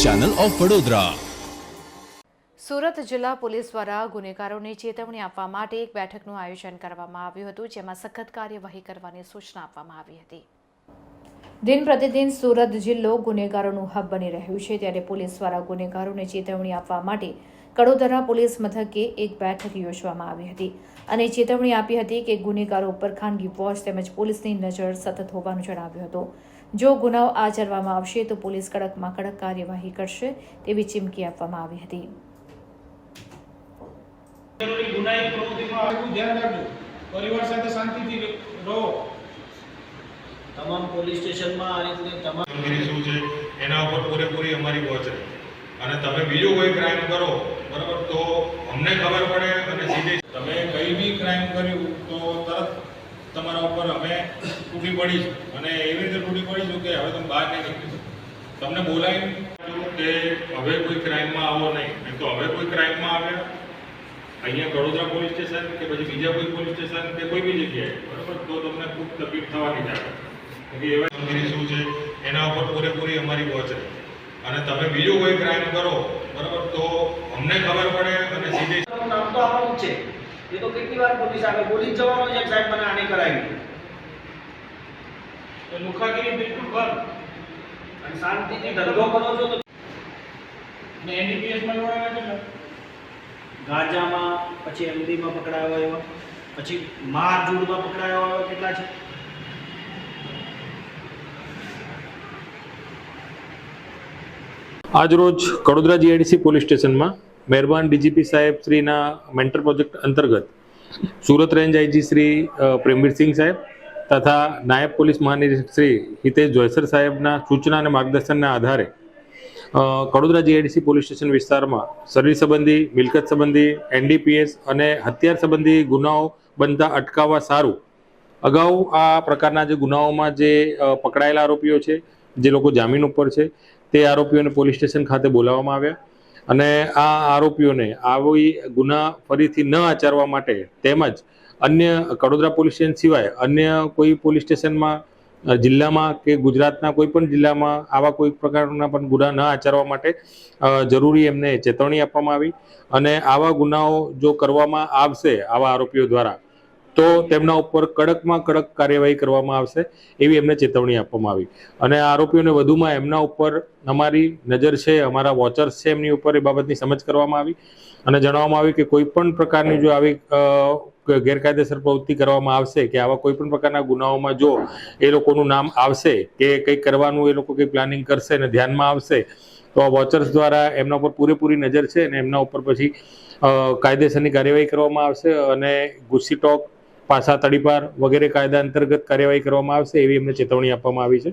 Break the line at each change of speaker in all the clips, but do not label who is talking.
Channel of Vadodara.
Surat જિલ્લા police દ્વારા ગુનેગારોને ચેતવણી આપવા માટે એક બેઠકનું આયોજન કરવામાં આવ્યું હતું, જેમાં સખત કાર્યવાહી કરવાની સૂચના આપવામાં આવી હતી. દિન પ્રતિદિન સુરત જિલ્લો ગુનેગારોનું હબ બની રહ્યું છે, ત્યારે પોલીસ દ્વારા ગુનેગારોને ચેતવણી આપવા માટે કડોદરા પોલીસ મથકે એક બેઠક યોજવામાં આવી હતી. અને ચેતવણી આપી હતી કે ગુનેગારો ઉપર ખાનગી વોચ તેમજ પોલીસની નજર સતત હોવાનું જણાવ્યું હતું. જો ગુનાઓ આચરવામાં આવશે તો પોલીસ કડકમાં કડક કાર્યવાહી કરશે તેવી ચીમકી આપવામાં આવી હતી.
જરૂરી ગુનાહિત પ્રવૃત્તિમાં આગળ ધ્યાન રાખજો. પરિવાર સાથે શાંતિથી રહો.
તમામ પોલીસ સ્ટેશનમાં આ રીતની તમામ
કામગીરી શું છે? એના ઉપર પૂરેપૂરી અમારી વોચ રહે. અને તમે બીજો કોઈ ક્રાઇમ કરો બરાબર? તો અમને ખબર પડે અને સીધી
તમે કઈ બી ક્રાઇમ કર્યું તો તરત તમારા ઉપર અમે તૂટી પડીશું અને એવી રીતે તૂટી પડીશું કે હવે તમે બહાર નહીં નીકળી તમને બોલાવી
કે હવે કોઈ ક્રાઇમમાં આવો નહીં. તો હવે કોઈ ક્રાઇમમાં આવ્યા? અહીંયા વડોદરા પોલીસ સ્ટેશન કે પછી બીજા કોઈ પોલીસ સ્ટેશન કે કોઈ બી જગ્યાએ? બરાબર? તો તમને ખૂબ તકલીફ થવાની કે એવા કામગીરી શું છે? એના ઉપર પૂરેપૂરી અમારી વોચ રહે. અને તમે બીજું કોઈ ક્રાઇમ કરો, બરાબર? તો અમને ખબર પડે અને સીધી
નામ તો આપણું છે. એ તો કેટલી વાર પોલીસ આવે પોલીસ જવાનો છે સાહેબ મને આને કરાવી
તો લુખાગીરી બિલકુલ બંધ
અને શાંતિથી ધંધો કરો છો તો
ને એનડીપીએસમાં જોડાયા કેટલા
ગાંજામાં પછી એમડીમાં પકડાયો એવા પછી માર જૂડમાં પકડાયો એવા કેટલા છે?
આજરોજ કડોદરા જીઆઈડીસી પોલીસ સ્ટેશનમાં મહેરબાન ડીજીપી સાહેબ શ્રીના મેન્ટર પ્રોજેક્ટ અંતર્ગત સુરત રેન્જ આઈજી શ્રી પ્રેમવીરસિંહ સાહેબ તથા નાયબ પોલીસ મહાનિરીક્ષક શ્રી હિતેશ જોયસર સાહેબના સૂચના અને માર્ગદર્શનના આધારે કડોદરા જીઆઈડીસી પોલીસ સ્ટેશન વિસ્તારમાં શરીર સંબંધી, મિલકત સંબંધી, એનડીપીએસ અને હત્યાર સંબંધી ગુનાઓ બનતા અટકાવવા સારું. અગાઉ આ પ્રકારના જે ગુનાઓમાં જે પકડાયેલા આરોપીઓ છે, જે લોકો જામીન ઉપર છે, તે આરોપીઓને પોલીસ સ્ટેશન ખાતે બોલાવવામાં આવ્યા. અને આ આરોપીઓને આવી ગુના ફરીથી ન આચરવા માટે તેમજ અન્ય કડોદરા પોલીસ સ્ટેશન સિવાય અન્ય કોઈ પોલીસ સ્ટેશનમાં જિલ્લામાં કે ગુજરાતના કોઈ પણ જિલ્લામાં આવા કોઈ પ્રકારના પણ ગુના ન આચરવા માટે જરૂરી એમને ચેતવણી આપવામાં આવી. અને આવા ગુનાઓ જો કરવામાં આવશે, આવા આરોપીઓ દ્વારા તો તેમના ઉપર કડકમાં કડક કાર્યવાહી કરવામાં આવશે એવી એમને ચેતવણી આપવામાં આવી. અને આરોપીઓને વધુમાં એમના ઉપર અમારી નજર છે, અમારા વોચર્સ છે એમની ઉપર એ બાબતની સમજ કરવામાં આવી. અને જણાવવામાં આવ્યું કે કોઈ પણ પ્રકારની જો આવી ગેરકાયદેસર પ્રવૃત્તિ કરવામાં આવશે કે આવા કોઈ પણ પ્રકારના ગુનાઓમાં જો એ લોકોનું નામ આવશે કે કંઈક કરવાનું એ લોકો કંઈ પ્લાનિંગ કરશે અને ધ્યાનમાં આવશે, તો આ વોચર્સ દ્વારા એમના ઉપર પૂરેપૂરી નજર છે અને એમના ઉપર પછી કાયદેસરની કાર્યવાહી કરવામાં આવશે અને ગુસ્સી ટોક પાસા તડીપાર વગેરે કાયદા અંતર્ગત કાર્યવાહી કરવામાં આવશે એવી એમને ચેતવણી આપવામાં આવી છે.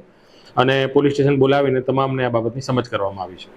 અને પોલીસ સ્ટેશન બોલાવીને તમામને આ બાબતની સમજ કરવામાં આવી છે.